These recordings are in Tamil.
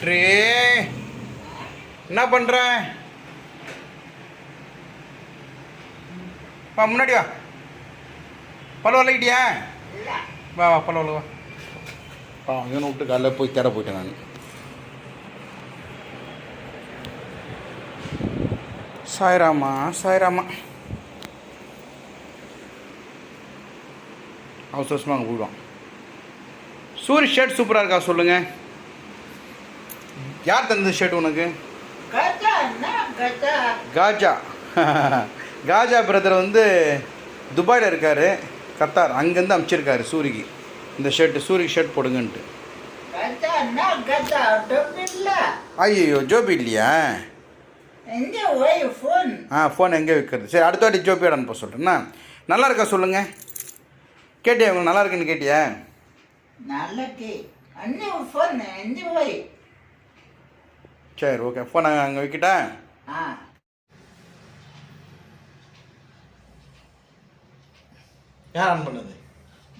ட்ரே என்ன பண்ற? வா முன்னாடி வா. பல்லு வளைக்கிட்டியா வா வா வள வா. வா இவனை விட்டு காலைல போய் தேட போயிட்டேன் நான். சாய்ராமா சாய்ராமா. அவசர அவசரமாக அங்கே போயிடுவான் சூரி ஷர்ட் சூப்பராக இருக்கா சொல்லுங்க. யார் தந்தது ஷர்ட் உனக்கு? கஜா கஜா? பிரதர் வந்து துபாயில் இருக்கார். கத்தார் அங்கேருந்து அனுப்பிச்சிருக்காரு சூரிக்கு. இந்த ஷர்ட்டு சூரிக்கு ஷர்ட் போடுங்கன்ட்டு. ஐயோ ஜோபி இல்லையா ஆ ஃபோன் எங்கே வைக்கிறது? சரி அடுத்த வாட்டி ஜோபியோட அனுப்ப சொல்கிறேன்னா நல்லா இருக்கா சொல்லுங்கள் கேட்டியா உங்களுக்கு நல்லா இருக்குன்னு கேட்டியா? நாளைக்கு அண்ணி ஃபோன் எங்க போய். சரி ஓகே ஃபோனை அங்கே வைக்கிட்டா? ஆ. யார் ஆன் பண்ணது?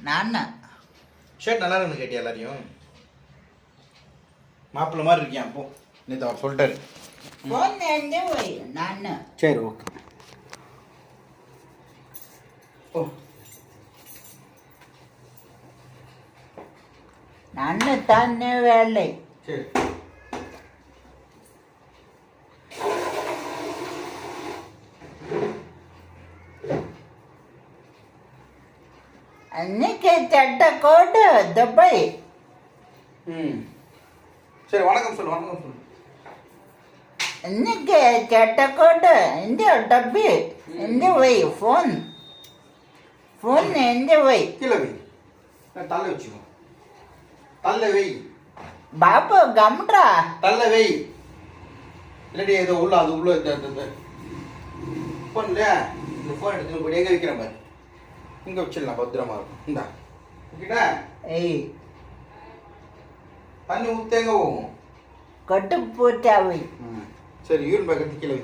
நான். ஷர்ட் நல்லா இருக்குன்னு கேட்டியா எல்லாரையும்? மாப்பிள்ளை மாதிரி இருக்கியா போ. நேற்று அவர் சொல்லிட்டாரு ஃபோன் எங்க போய். நான். சரி ஓகே ஓ. நான் தானே வேலை. சரி. அன்னைக்கு சட்டை கோட்டு துபாய் ம். சரி வணக்கம் சொல்லு வணக்கம் சொல்லு. இன்னைக்கு சட்டை கோட்டு இந்த டப்பி எந்த போய் ஃபோன் ஃபோன் எந்த போய் கீழே வை. தள்ள வச்சுக்கோ. தள்ள வை பாபு கம்ட்ரா தள்ள வை இல்லாட்டி ஏதோ உள்ள அது உள்ள இந்த இந்த ஃபோன் இல்லையா இந்த ஃபோன் எடுத்துன்னு போய் எங்கே வைக்கிறேன் பாரு. இங்கே வச்சிடலாம் பத்திரமா இருக்கும். இந்தா. ஓகேடா? ஏய். தண்ணி ஊற்றேங்க போகும் கொட்டு ம். சரி யூரின் பேக் எடுத்து கீழே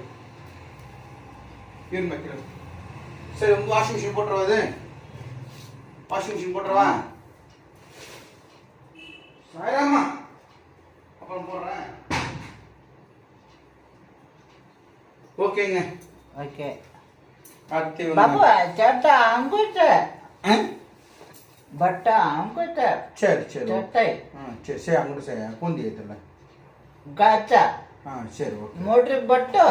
யூரின் பேக் கீழே வை. சரி உங்க வாஷிங் மிஷின் போட்டுருவா அது. வாஷிங் மிஷின் போட்டுருவா. சாயராமா அப்புறம் போடுறேன் ஓகேங்க ஓகே அடுத்து பாபு வந்து- சட்டை அங்குச்ச ஆ? பட்ட அங்குச்ச சரி சரி சட்டை ஆ சரி சரி அங்கிட்டு சரி பூந்தி ஏற்றல காச்சா ஆ சரி ஓகே மோட்ரு பட்டு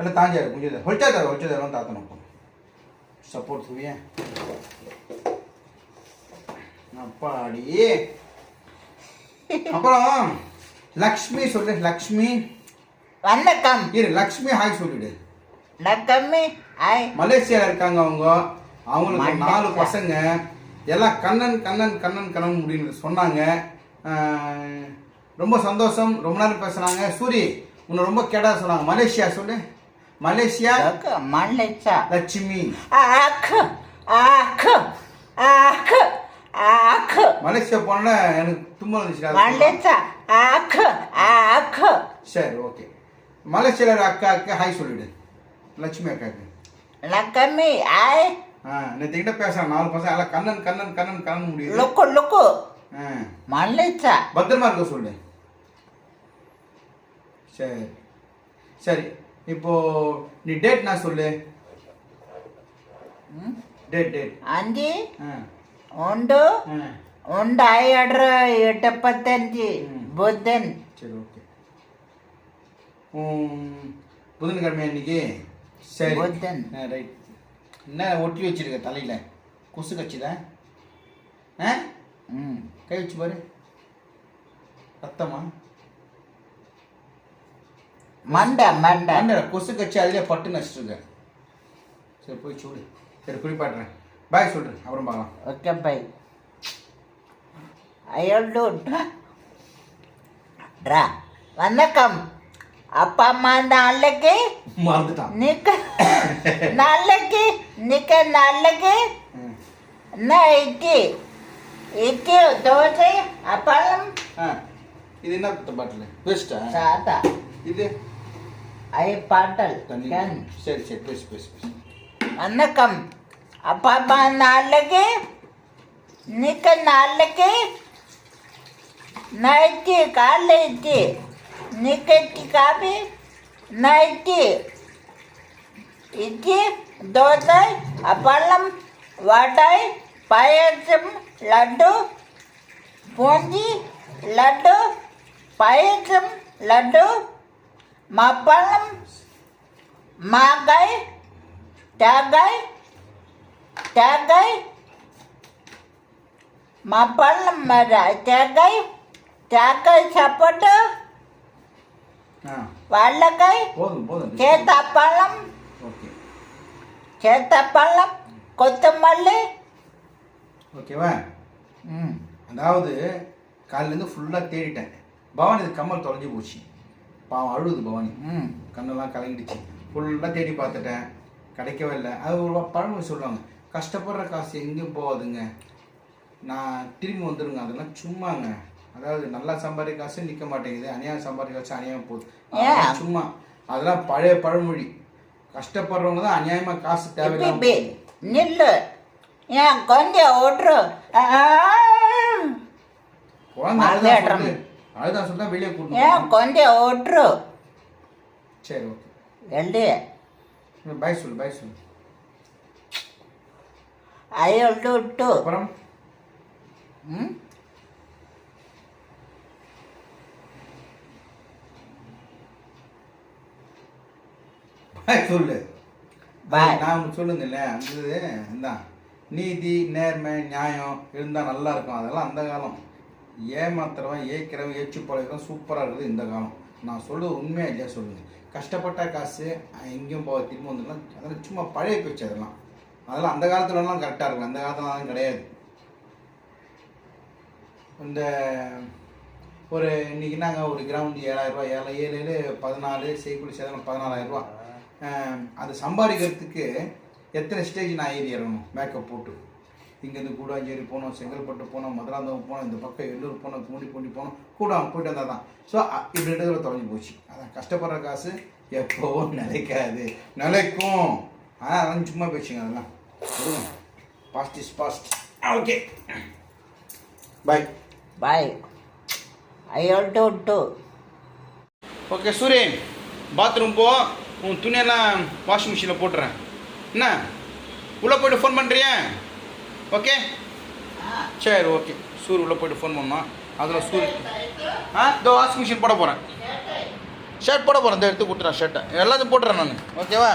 ಅಲ್ಲ ತಾಂಜಾರು ಮುಂಜಾನೆ ಹೊಳ್ಚಾದಾರ ಹೊಳ್ಚಾದಾರ ಅಂತ ಆತನಪ್ಪ ಸಪೋರ್ಟ್ ಸುವಿಯ அப்பாடி அப்புறம் லக்ஷ்மி சொல்லு லக்ஷ்மி. வணக்கம். இரு லக்ஷ்மி ஹாய் சொல்லிடு. நக்கம்மி ஆய் மலேசியால இருக்காங்க அவங்க. அவங்களுக்கு நாலு. பசங்க. எல்லாம் கண்ணன் கண்ணன் கண்ணன் கண்ணன் முடின்னு சொன்னாங்க. ரொம்ப சந்தோஷம். ரொம்ப நேரம் பேசுனாங்க சூரி உன்னை ரொம்ப கேட்டா சொன்னாங்க. மலேசியா சொல்லு. மலேசியா மல்லிச்சா லட்சுமி. ஆக்கு ஆக்கு ஆக்கு ஆக்கு மலேசியா போனா எனக்கு தும்மல் வந்துச்சு மல்லிச்சா ஆக்கு ஆக்கு சரி ஓகே. மலேசியால இருக்கிற அக்காவுக்கு ஹாய் சொல்லிடு. லட்சுமி அக்காவுக்கு நக்கம்மி ஆய் ஆ நேற்று கிட்ட பேசுறேன் நாலு பசங்க எல்லாம் கண்ணன் கண்ணன் கண்ணன் கண்ணன் முடியுது. லுக்கு லுக்கு. ஆ. மல்லிச்சா பத்திரமா இருக்க சொல்லு. சரி. சரி இப்போ நீ டேட் நான் சொல்லு? டேட் டேட் அஞ்சு. ஆ. உண்டு. உண்டு. ஆயிடுற எட்டப்பத்தஞ்சு. புத்தன் சரி ஓகே. புதன்கிழமை அன்னைக்கு? சரி. புத்தன் ரைட் என்ன ஒட்டி வச்சிருக்க தலையில்? கொசு கட்சிதான் ஆ? ம். கை வச்சு பாரு. ரத்தமா? மண்டை மண்டை. மண்டை கொசு கச்சி அதிலே பட்டு நடிச்சிருக்க சரி போய் சூடு. சரி குறிப்பாடுறேன் பாய் சொல்கிறேன் அப்புறம் பார்க்கலாம். Okay bye. ஐயோ ட்ரா வணக்கம். அப்பா அம்மா நாளைக்கு மறந்துட்டான். நிக்க நாளைக்கு நிக்க நாளைக்கு நான் இட்லி இட்லி தோசை அப்பளம். இது என்ன பாட்டில்? பெஸ்ட்டா? சாதா. இது? ஐ பாட்டல். சரி சரி பேசு பேசு பேசு. வணக்கம். அப்பா அம்மா நாளைக்கு இன்னைக்கு நாளைக்கு நைட்டு காலைக்கு இன்னைக்கு காபி நைட்டு இட்லி தோசை அப்பளம் வடை பாயசம் லட்டு பூந்தி லட்டு பாயசம் லட்டு மாப்பழம் மாங்காய் தேங்காய் தேங்காய் மர- தேங்காய் தேங்காய் சாப்பாடு ஆ வாழைக்காய் சேத்தாப்பழம் சேத்தாப்பழம் கொத்தமல்லி ஓகேவா ம் அதாவது காலையிலேருந்து ஃபுல்லாக தேடிட்டேன். பவானி கம்மல் தொலைஞ்சு போச்சு. பாவம் அழுகுது பவானி. ம். கண்ணெல்லாம் கலங்கிடுச்சு. ஃபுல்லாக தேடி பார்த்துட்டேன். கிடைக்கவே இல்லை. அது ஒரு பழமொழி சொல்லுவாங்க. கஷ்டப்படுற காசு எங்கேயும் போகாதுங்க. நான் திரும்பி வந்துடுங்க அதெல்லாம் சும்மாங்க. அதாவது நல்லா சம்பாதிக்க காசு நிற்க மாட்டேங்குது. அநியாயம் சம்பாதிக்க காசு அநியாயம் போகுது. ஏன்? சும்மா. அதெல்லாம் பழைய பழமொழி. கஷ்டப்படுறவங்க தான் அநியாயமாக காசு தேவையில்லாம நில்லு. ஏன் கொஞ்சம் ஓட்டுரு. குழந்தை அழுதான் சொல்லிட்டா வெளியே ஏன் கூட்டணும் கொஞ்சம் ஓட்டுரு. சரி ஓகே. வெளியே பாய் சொல்லு பாய் சொல்லு. ஐயோட்டு விட்டு அப்புறம்? ம்? பாய் சொல்லு. பாய். நான் சொல்லுங்கல்ல அந்த இதான் நீதி நேர்மை நியாயம் இருந்தால் நல்லா இருக்கும் அதெல்லாம் அந்த காலம். ஏமாத்துறவன் ஏய்க்கிறவன் ஏச்சு பழகிறவன் சூப்பராக இருக்குது இந்த காலம். நான் சொல்லுவது உண்மையாக இல்லையா சொல்லுங்கள் கஷ்டப்பட்ட காசு எங்கேயும் போக திரும்ப வந்துடலாம். அதெல்லாம் சும்மா பழைய பேச்சு அதெல்லாம். அதெல்லாம் அந்த காலத்துலலாம் கரெக்டாக இருக்கும். அந்த காலத்துலலாம் கிடையாது. இந்த ஒரு இன்னைக்கு நாங்கள் ஒரு கிரவுண்ட் ஏழாயிரம் ரூபாய் ஏழை ஏழு ஏழு பதினாலு செய்குலி சேதனம் பதினாலாயிரரூபா ரூபாய். அது சம்பாதிக்கிறதுக்கு எத்தனை ஸ்டேஜ் நான் ஏறி இறங்கணும்? மேக்கப் போட்டு. இங்கேருந்து கூடாஞ்சேரி போனோம் செங்கல்பட்டு போனோம் மதுராந்தகம் போனோம் இந்த பக்கம் எல்லூர் போனோம் பூண்டி பூண்டி போனோம். கூடாங்க போயிட்டு வந்தால் தான். ஸோ இப்படி இடத்துல தொலைஞ்சு போச்சு. அதான் கஷ்டப்படுற காசு எப்போவும் நிலைக்காது. நிலைக்கும். ஆனால் அதெல்லாம் சும்மா பேசுங்க அதெல்லாம். Past is past okay bye bye ஐயோட்டு விட்டு ஓகே சூரியன் பாத்ரூம் போ. உன் துணியெல்லாம் வாஷிங் மிஷினில் போட்டுறேன். என்ன? உள்ளே போய்ட்டு ஃபோன் பண்ணுறியா ஓகே சரி ஓகே சூர் உள்ளே போய்ட்டு ஃபோன் பண்ணோம் அதில் சூர். ஆ? இதோ வாஷிங் மிஷின் போட போகிறேன் ஷர்ட் போட போகிறேன் இந்த எடுத்து கொடுத்துறேன் ஷர்ட்டை எல்லாத்தையும் போட்டுறேன் நான். ஓகேவா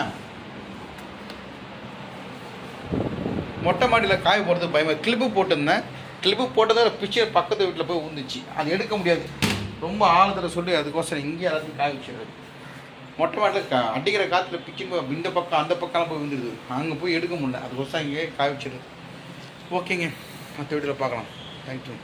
மொட்டை மாடியில் காய போடுறதுக்கு பயமாக கிளிப்பு போட்டிருந்தேன். கிளிப்பு போட்டதை பிக்சர் பக்கத்து வீட்டில் போய் விழுந்துச்சு அது எடுக்க முடியாது. ரொம்ப ஆழத்தில் சொல்லி அதுக்கோசரம் இங்கேயே எல்லாத்தையும் காய வச்சிடுறது. மொட்டை மாட்டில் கா அடிக்கிற காற்றுல பிச்சு இந்த பக்கம் அந்த பக்கம்லாம் போய் விழுந்துருது. அங்கே போய் எடுக்க முடியல. அதுக்கோசரம் இங்கேயே காய வச்சிடுறது. ஓகேங்க. மற்ற வீட்டில் பார்க்கலாம். தேங்க்யூ